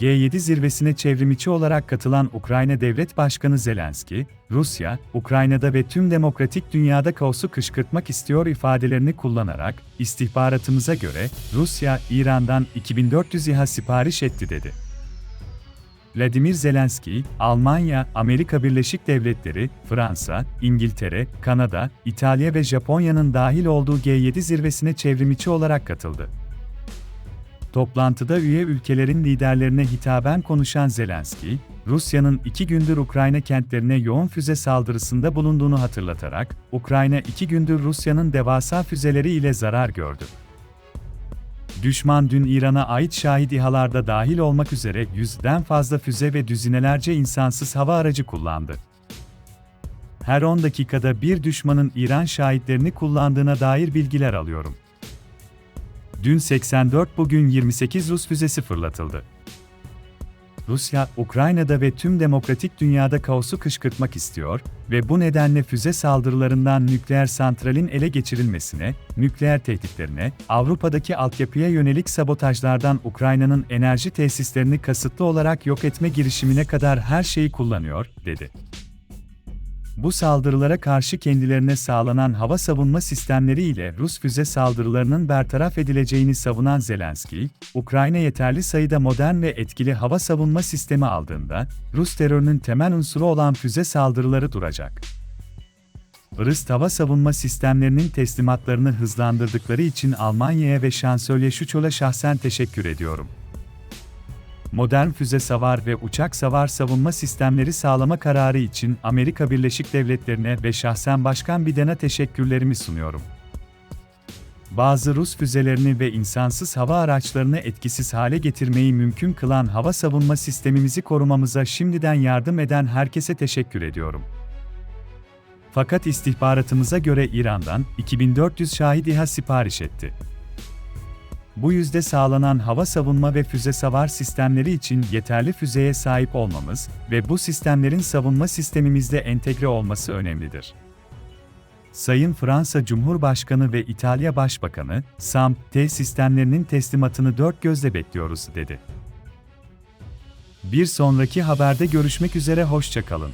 G7 zirvesine çevrimiçi olarak katılan Ukrayna Devlet Başkanı Zelenski, Rusya, Ukrayna'da ve tüm demokratik dünyada kaosu kışkırtmak istiyor ifadelerini kullanarak, istihbaratımıza göre Rusya, İran'dan 2400 İHA sipariş etti dedi. Vladimir Zelenski, Almanya, Amerika Birleşik Devletleri, Fransa, İngiltere, Kanada, İtalya ve Japonya'nın dahil olduğu G7 zirvesine çevrimiçi olarak katıldı. Toplantıda üye ülkelerin liderlerine hitaben konuşan Zelenski, Rusya'nın iki gündür Ukrayna kentlerine yoğun füze saldırısında bulunduğunu hatırlatarak, Ukrayna iki gündür Rusya'nın devasa füzeleri ile zarar gördü. Düşman dün İran'a ait şahit İHA'larda dahil olmak üzere yüzden fazla füze ve düzinelerce insansız hava aracı kullandı. Her 10 dakikada bir düşmanın İran şahitlerini kullandığına dair bilgiler alıyorum. Dün 84 bugün 28 Rus füzesi fırlatıldı. Rusya, Ukrayna'da ve tüm demokratik dünyada kaosu kışkırtmak istiyor ve bu nedenle füze saldırılarından nükleer santralin ele geçirilmesine, nükleer tehditlerine, Avrupa'daki altyapıya yönelik sabotajlardan Ukrayna'nın enerji tesislerini kasıtlı olarak yok etme girişimine kadar her şeyi kullanıyor, dedi. Bu saldırılara karşı kendilerine sağlanan hava savunma sistemleri ile Rus füze saldırılarının bertaraf edileceğini savunan Zelenski, Ukrayna yeterli sayıda modern ve etkili hava savunma sistemi aldığında, Rus terörünün temel unsuru olan füze saldırıları duracak. Rus hava savunma sistemlerinin teslimatlarını hızlandırdıkları için Almanya'ya ve Şansölye Şuçol'a şahsen teşekkür ediyorum modern füze savar ve uçak savar savunma sistemleri sağlama kararı için Amerika Birleşik Devletleri'ne ve şahsen Başkan Biden'a teşekkürlerimi sunuyorum. Bazı Rus füzelerini ve insansız hava araçlarını etkisiz hale getirmeyi mümkün kılan hava savunma sistemimizi korumamıza şimdiden yardım eden herkese teşekkür ediyorum. Fakat istihbaratımıza göre İran'dan 2400 şahit İHA sipariş etti. Bu yüzde sağlanan hava savunma ve füze savar sistemleri için yeterli füzeye sahip olmamız ve bu sistemlerin savunma sistemimizde entegre olması önemlidir. Sayın Fransa Cumhurbaşkanı ve İtalya Başbakanı, SAM-T sistemlerinin teslimatını dört gözle bekliyoruz, dedi. Bir sonraki haberde görüşmek üzere hoşçakalın.